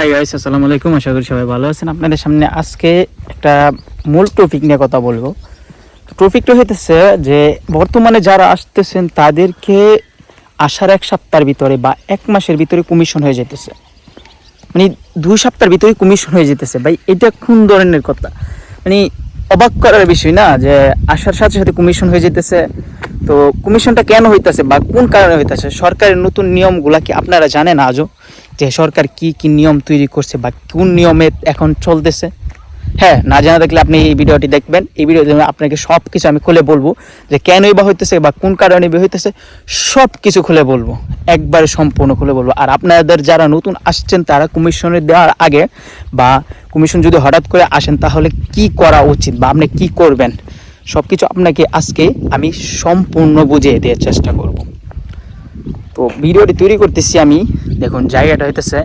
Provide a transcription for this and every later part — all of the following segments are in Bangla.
হাই গাইস আসসালামু আলাইকুম। আশা করি সবাই ভালো আছেন। আপনাদের সামনে আজকে একটা মূল টপিক নিয়ে কথা বলব। টপিকটা হইতেছে যে, বর্তমানে যারা আসতেছেন, তাদেরকে আসার এক সপ্তাহের ভিতরে বা এক মাসের ভিতরে কমিশন হয়ে যেতেছে। মানে দুই সপ্তাহের ভিতরে কমিশন হয়ে যেতেছে। ভাই, এটা কোন ধরনের কথা? মানে অবাক করার বিষয় না যে, আসার সাথে সাথে কমিশন হয়ে যেতেছে। তো কমিশনটা কেন হইতেছে বা কোন কারণে হইতেছে? সরকারের নতুন নিয়মগুলা কি আপনারা জানেন আজও? যে সরকার কি কি নিয়ম তৈরি করছে বা কোন নিয়মে এখন চলতেছে। হ্যাঁ না জানা থাকলে আপনি এই ভিডিওটি দেখবেন। এই ভিডিওতে আপনাকে সব কিছু আমি খুলে বলব যে কেনই বা হইতেছে বা কোন কারণে বা হইতেছে সব কিছু খুলে বলব। একবারে সম্পূর্ণ খুলে বলব। আর আপনাদের যারা নতুন আসছেন, তারা কমিশনে দেওয়ার আগে বা কমিশন যদি হঠাৎ করে আসেন, তাহলে কি করা উচিত বা আপনি কি করবেন? সব কিছু আপনাকে আজকে আমি সম্পূর্ণ বুঝিয়ে দেওয়ার চেষ্টা করব। তো ভিডিওটি তৈরি করতেছি আমি। দেখুন, জায়গাটা হইতেছে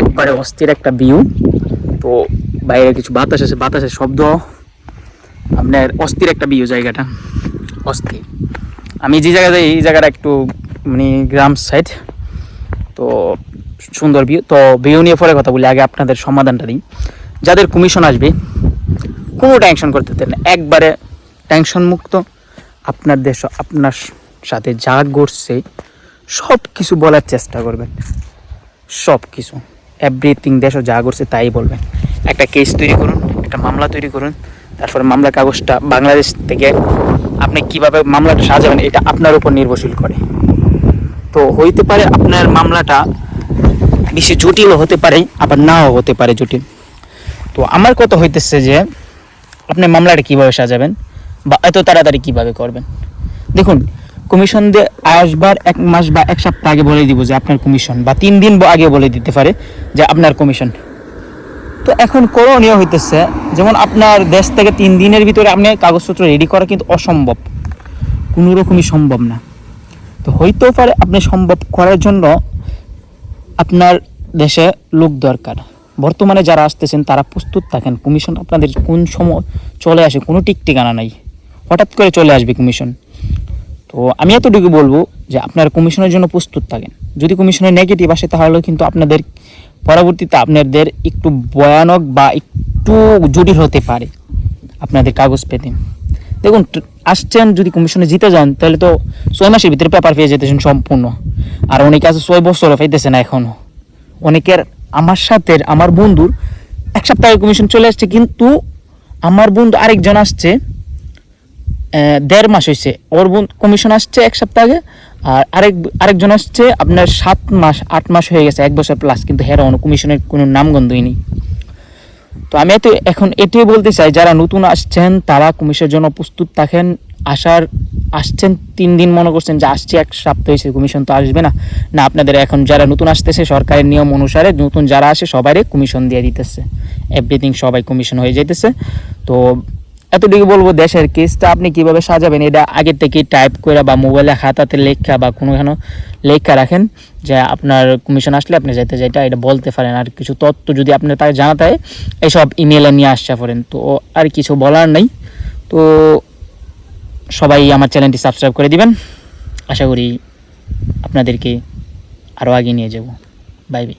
একবারে অস্থির একটা ভিউ তো বাইরে কিছু বাতাস আছে, বাতাসের শব্দ। আপনার অস্থির একটা ভিউ জায়গাটা। অস্থির। আমি যে জায়গাতে, এই জায়গাটা একটু মানে গ্রাম সাইড তো সুন্দর ভিউ তো ভিউ নিয়ে পরে কথা বলি, আগে আপনাদের সমাধানটা দিই। যাদের কমিশন আসবে, কোনো টেনশন করতে না। একবারে টেনশন মুক্ত। আপনার দেশ, আপনার সাথে যা ঘটছে সব কিছু বলার চেষ্টা করবেন। সব কিছু এভরিথিং দেশ যা করছে তাই বলবেন। একটা কেস তৈরি করুন, একটা মামলা তৈরি করুন, তারপরে মামলা কাগজটা বাংলাদেশ থেকে আপনি কীভাবে মামলাটা সাজাবেন, এটা আপনার উপর নির্ভরশীল করে। তো হইতে পারে আপনার মামলাটা বেশি জটিলও হতে পারে, আবার নাও হতে পারে জটিল। তো আমার কথা হইতেছে যে, আপনি মামলাটা কীভাবে সাজাবেন বা এত তাড়াতাড়ি কীভাবে করবেন? দেখুন কমিশন দিয়ে আসবার এক মাস বা এক সপ্তাহ আগে বলে দিব যে আপনার কমিশন বা তিন দিন আগে বলে দিতে পারে যে আপনার কমিশন তো এখন করণীয় হইতেছে, যেমন আপনার দেশ থেকে তিন দিনের ভিতরে আপনি কাগজপত্র রেডি করা কিন্তু অসম্ভব। কোনো রকমই সম্ভব না। তো হইতেও পারে আপনি সম্ভব করার জন্য আপনার দেশে লোক দরকার। বর্তমানে যারা আসতেছেন, তারা প্রস্তুত থাকেন কমিশন আপনাদের কোন সময় চলে আসে, কোনো টিক ঠিকানা নাই। হঠাৎ করে চলে আসবে কমিশন তো আমি এতটুকু বলব যে আপনার কমিশনের জন্য প্রস্তুত থাকেন। যদি কমিশনের নেগেটিভ আসে, তাহলে কিন্তু আপনাদের পরবর্তীতে আপনাদের একটু ভয়ানক বা একটু জটিল হতে পারে আপনাদের কাগজ পেতে। দেখুন আসছেন, যদি কমিশনে জিতে যান, তাহলে তো ছয় মাসের ভিতরে পেপার পেয়ে যেতেছেন সম্পূর্ণ। আর অনেকে আছে, ছয় বছরও পাইতেছে না এখনও অনেকের, আমার সাথে আমার বন্ধুর এক সপ্তাহে কমিশন চলে আসছে, কিন্তু আমার বন্ধু আরেকজন আসছে দেড় মাস হয়েছে ওর কমিশন আসছে এক সপ্তাহ আগে, আর আরেক, আরেকজন আসছে, আপনার সাত মাস, আট মাস হয়ে গেছে, এক বছর প্লাস কিন্তু হেরা কোনো কমিশনের কোনো নামগন্ধই নেই। তো আমি তো এখন এটাই বলতে চাই, যারা নতুন আসছেন, তারা কমিশনের জন্য প্রস্তুত থাকেন। আসার, আসছেন তিন দিন মনে করছেন যে আসছে, এক সপ্তাহ হয়েছে কমিশন তো আসবে না। না, আপনাদের এখন যারা নতুন আসতেছে, সরকারের নিয়ম অনুসারে নতুন যারা আসে সবারই কমিশন দিয়ে দিতেছে। এভরিথিং সবাই কমিশন হয়ে যাইতেছে। তো এতটুকু বলব দেশের কেসটা আপনি কীভাবে সাজাবেন, এটা আগের থেকে টাইপ করে বা মোবাইলে খাতাতে লেখা বা কোনোখানে লেখা রাখেন, যে আপনার কমিশন আসলে আপনি যাইতে যাইটা এটা বলতে পারেন। আর কিছু তথ্য যদি আপনার তাকে জানাতে হয় এইসব ইমেলে নিয়ে আসতে পারেন। তো আর কিছু বলার নেই। তো সবাই আমার চ্যানেলটি সাবস্ক্রাইব করে দিবেন। আশা করি আপনাদেরকে আরও আগে নিয়ে যাব। Bye bye